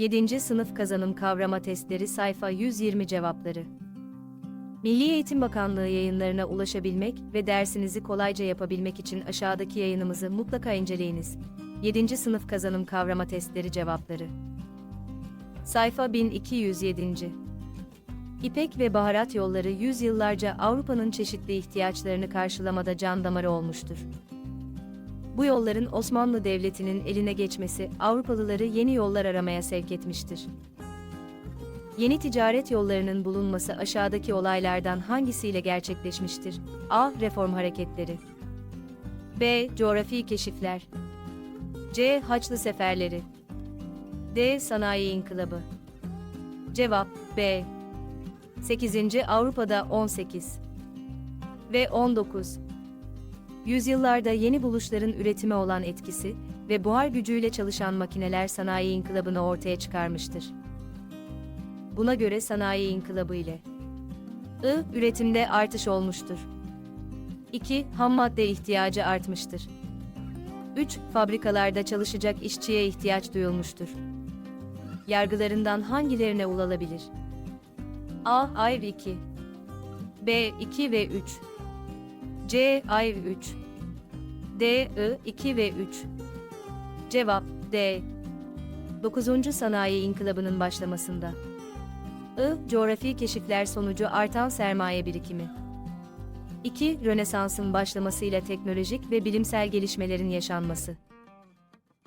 7. Sınıf Kazanım Kavrama Testleri Sayfa 120 Cevapları Milli Eğitim Bakanlığı yayınlarına ulaşabilmek ve dersinizi kolayca yapabilmek için aşağıdaki yayınımızı mutlaka inceleyiniz. 7. Sınıf Kazanım Kavrama Testleri Cevapları Sayfa 1207. İpek ve baharat yolları yüzyıllarca Avrupa'nın çeşitli ihtiyaçlarını karşılamada can damarı olmuştur. Bu yolların Osmanlı Devleti'nin eline geçmesi Avrupalıları yeni yollar aramaya sevk etmiştir. Yeni ticaret yollarının bulunması aşağıdaki olaylardan hangisiyle gerçekleşmiştir? A. Reform hareketleri. B. Coğrafi keşifler. C. Haçlı seferleri. D. Sanayi inkılabı. Cevap B. 8. Avrupa'da 18 ve 19. Yüzyıllarda yeni buluşların üretime olan etkisi ve buhar gücüyle çalışan makineler sanayi inkılabını ortaya çıkarmıştır. Buna göre sanayi inkılabı ile I. Üretimde artış olmuştur. 2. Ham madde ihtiyacı artmıştır. 3. Fabrikalarda çalışacak işçiye ihtiyaç duyulmuştur. Yargılarından hangilerine ulaşılabilir? A. Ayv 2 B. 2 ve 3 C. Ayv 3 D. I. 2 ve 3 Cevap D. 9. Sanayi İnkılabı'nın başlamasında. I. Coğrafi keşifler sonucu artan sermaye birikimi. 2. Rönesans'ın başlamasıyla teknolojik ve bilimsel gelişmelerin yaşanması.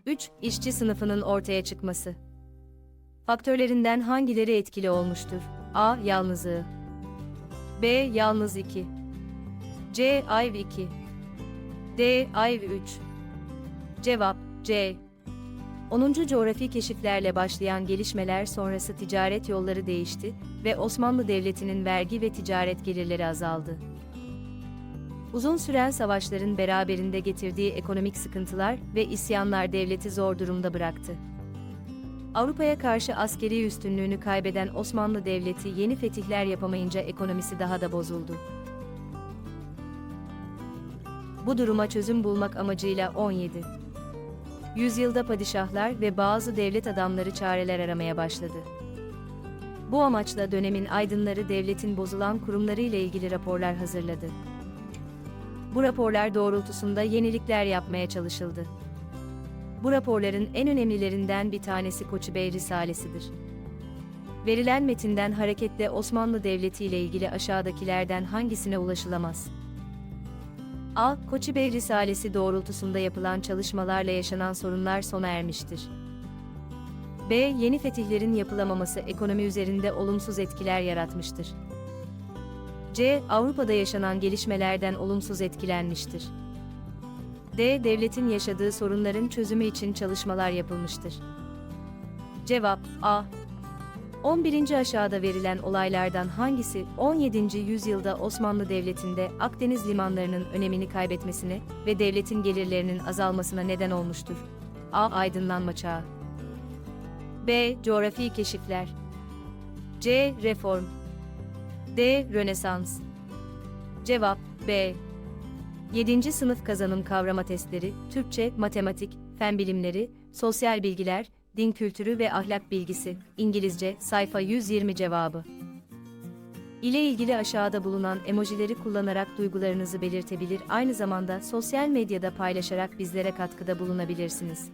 3. İşçi sınıfının ortaya çıkması. Faktörlerinden hangileri etkili olmuştur? A. Yalnızlığı. B. Yalnız 2. C. Ayv 2. D. Ayv 3. Cevap C. 10. coğrafi keşiflerle başlayan gelişmeler sonrası ticaret yolları değişti ve Osmanlı Devleti'nin vergi ve ticaret gelirleri azaldı. Uzun süren savaşların beraberinde getirdiği ekonomik sıkıntılar ve isyanlar devleti zor durumda bıraktı. Avrupa'ya karşı askeri üstünlüğünü kaybeden Osmanlı Devleti yeni fetihler yapamayınca ekonomisi daha da bozuldu. Bu duruma çözüm bulmak amacıyla 17. Yüzyılda padişahlar ve bazı devlet adamları çareler aramaya başladı. Bu amaçla dönemin aydınları devletin bozulan kurumları ile ilgili raporlar hazırladı. Bu raporlar doğrultusunda yenilikler yapmaya çalışıldı. Bu raporların en önemlilerinden bir tanesi Koçu Bey Risalesidir. Verilen metinden hareketle Osmanlı Devleti ile ilgili aşağıdakilerden hangisine ulaşılamaz? A. Koçu Bey Risalesi doğrultusunda yapılan çalışmalarla yaşanan sorunlar sona ermiştir. B. Yeni fetihlerin yapılamaması ekonomi üzerinde olumsuz etkiler yaratmıştır. C. Avrupa'da yaşanan gelişmelerden olumsuz etkilenmiştir. D. Devletin yaşadığı sorunların çözümü için çalışmalar yapılmıştır. Cevap A. 11. aşağıda verilen olaylardan hangisi 17. yüzyılda Osmanlı Devleti'nde Akdeniz limanlarının önemini kaybetmesine ve devletin gelirlerinin azalmasına neden olmuştur? A. Aydınlanma çağı. B. Coğrafi keşifler. C. Reform. D. Rönesans. Cevap B. 7. Sınıf Kazanım Kavrama Testleri, Türkçe, Matematik, Fen Bilimleri, Sosyal Bilgiler, Din Kültürü ve Ahlak Bilgisi, İngilizce, sayfa 120 cevabı. ile ilgili aşağıda bulunan emojileri kullanarak duygularınızı belirtebilir aynı zamanda sosyal medyada paylaşarak bizlere katkıda bulunabilirsiniz.